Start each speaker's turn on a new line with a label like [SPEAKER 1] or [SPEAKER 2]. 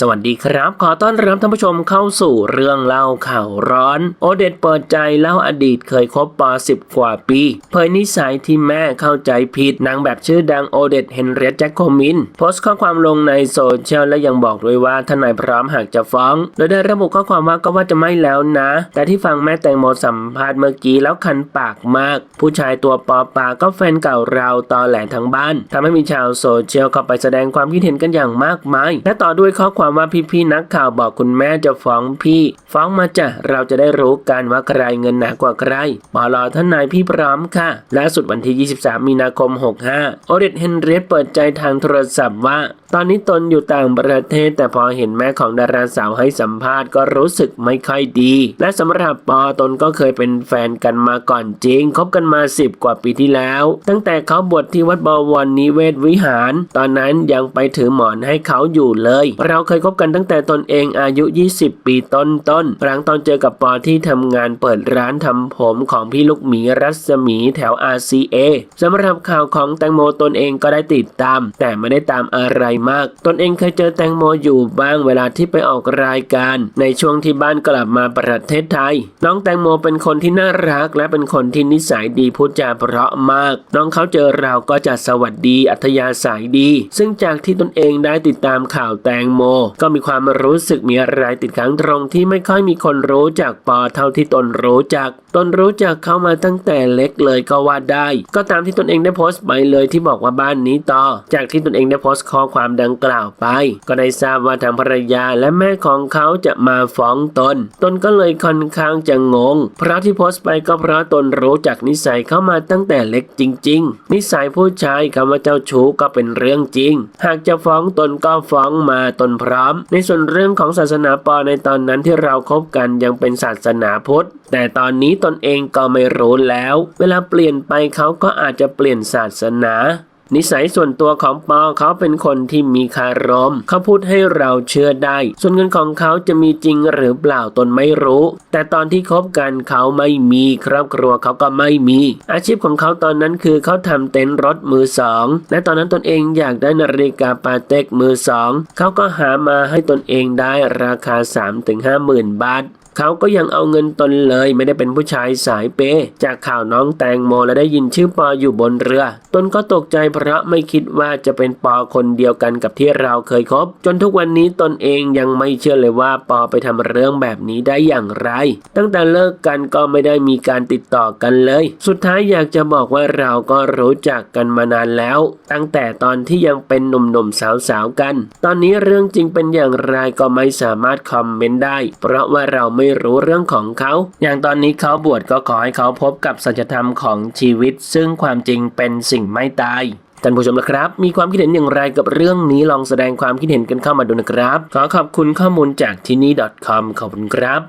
[SPEAKER 1] สวัสดีครับ ขอต้อนรับท่านผู้ชมเข้าสู่เรื่องเล่าข่าวร้อน โอเดตเปิดใจเล่าอดีตเคยคบปอ10กว่าปี เผยนิสัยที่แม่เข้าใจผิดนางแบบชื่อดังโอเดตเฮนเรียตแจ็คโคมิน โพสต์ข้อความลงในโซเชียลและยังบอกด้วยว่าทนายพร้อมหากจะฟ้อง โดยได้ระบุข้อความว่าก็ว่าจะไม่แล้วนะ แต่ที่ฟังแม่แตงโมสัมภาษณ์เมื่อกี้แล้วคันปากมาก ผู้ชายตัวปอปาก็แฟนเก่าเราตอแหลทั้งบ้านทำให้มีชาวโซเชียลเข้าไปแสดงความคิดเห็นกันอย่างมากมายและต่อด้วยข้อความว่าพี่ๆนักข่าวบอกคุณแม่จะฟ้องพี่ ฟ้องมาจ้ะเราจะได้รู้กันว่าใครเงินหนากว่าใครปอลอท่านนายพี่พร้อมค่ะล่าสุดวันที่ 23 มีนาคม 65 โอเดตเฮนเรียตเปิดใจทางโทรศัพท์ว่า ตอนนี้ตนอยู่ต่างประเทศ แต่พอเห็นแม่ของดาราสาวให้สัมภาษณ์ก็รู้สึกไม่ค่อยดี และสำหรับปอตนก็เคยเป็นแฟนกันมาก่อนจริงคบกันมา 10 กว่าปีที่แล้ว ตั้งแต่เขาบวชที่วัดบวรนิเวศวิหาร ตอนนั้นยังไปถือหมอนให้เขาอยู่เลย เราเคยคบกันตั้งแต่ตนเองอายุ 20 ปีต้นต้นๆหลังตอนเจอกับปอที่ทำงานเปิดร้านทำผมของพี่ลูกหมีรัศมีแถว RCA สำหรับข่าวของแตงโมตนเองก็ได้ติดตาม แต่ไม่ได้ตามอะไรมาก ตนเองเคยเจอแตงโมอยู่บ้างเวลาที่ไปออกรายการ ในช่วงที่บ้านกลับมาประเทศไทย น้องแตงโมเป็นคนที่น่ารักและเป็นคนที่นิสัยดีพูดจาเพราะมาก น้องเขาเจอเราก็จะสวัสดีอัธยาศัยดี ซึ่งจากที่ตนเองได้ติดตามข่าวแตงโมก็มีความรู้สึกมีอะไรติดค้างตรงที่ไม่ค่อยมีคนรู้จักปอเท่าที่ตนรู้จัก ตนรู้จักเข้ามาตั้งแต่เล็กเลยก็ว่าได้ ก็ตามที่ตนเองได้โพสต์ไปเลยที่บอกว่าบ้านนี้ต่อ จากที่ตนเองได้โพสต์ข้อความดังกล่าวไป ก็ได้ทราบว่าทางภรรยาและแม่ของเขาจะมาฟ้องตน ตนก็เลยค่อนข้างจะงง เพราะที่โพสต์ไปก็เพราะตนรู้จักนิสัยเข้ามาตั้งแต่เล็กจริง ๆ นิสัยผู้ชายคำว่าเจ้าชู้ก็เป็นเรื่องจริง หากจะฟ้องตนก็ฟ้องมาตนพร้อมในส่วนเรื่องของศาสนาปอในตอนนั้นที่เราคบกันยังเป็นศาสนาพุทธ แต่ตอนนี้ตนเองก็ไม่รู้แล้ว เวลาเปลี่ยนไปเขาก็อาจจะเปลี่ยนศาสนา นิสัยส่วนตัวของปอเขาเป็นคนที่มีคารม เขาพูดให้เราเชื่อได้ ส่วนเงินของเขาจะมีจริงหรือเปล่าตนไม่รู้ แต่ตอนที่คบกันเขาไม่มีครอบครัวเขาก็ไม่มี อาชีพของเขาตอนนั้นคือเขาทำเต็นท์รถมือสอง และตอนนั้นตนเองอยากได้นาฬิกาปาเต็กมือสอง เขาก็หามาให้ตนเองได้ราคา 3-5หมื่นบาท เขาก็ยังเอาเงินตนเลยไม่ได้เป็นผู้ชายสายเป จากข่าวน้องแตงโมและได้ยินชื่อปออยู่บนเรือ ตนก็ตกใจเพราะไม่คิดว่าจะเป็นปอคนเดียวกันกับที่เราเคยคบ จนทุกวันนี้ตนเองยังไม่เชื่อเลยว่าปอไปทำเรื่องแบบนี้ได้อย่างไร ตั้งแต่เลิกกันก็ไม่ได้มีการติดต่อกันเลย สุดท้ายอยากจะบอกว่าเราก็รู้จักกันมานานแล้ว ตั้งแต่ตอนที่ยังเป็นหนุ่มๆสาวๆกัน ตอนนี้เรื่องจริงเป็นอย่างไรก็ไม่สามารถคอมเมนต์ได้ เพราะว่าเราไม่รู้เรื่องของเขา อย่างตอนนี้เขาบวชก็ขอให้เขาพบกับสัจธรรมของชีวิต ซึ่งความจริงเป็นสิ่งไม่ตายท่านผู้ชมนะครับ มีความคิดเห็นอย่างไรกับเรื่องนี้ลองแสดงความคิดเห็นกันเข้ามาดูนะครับ ขอขอบคุณข้อมูลจากที่นี่ .com ขอบคุณครับ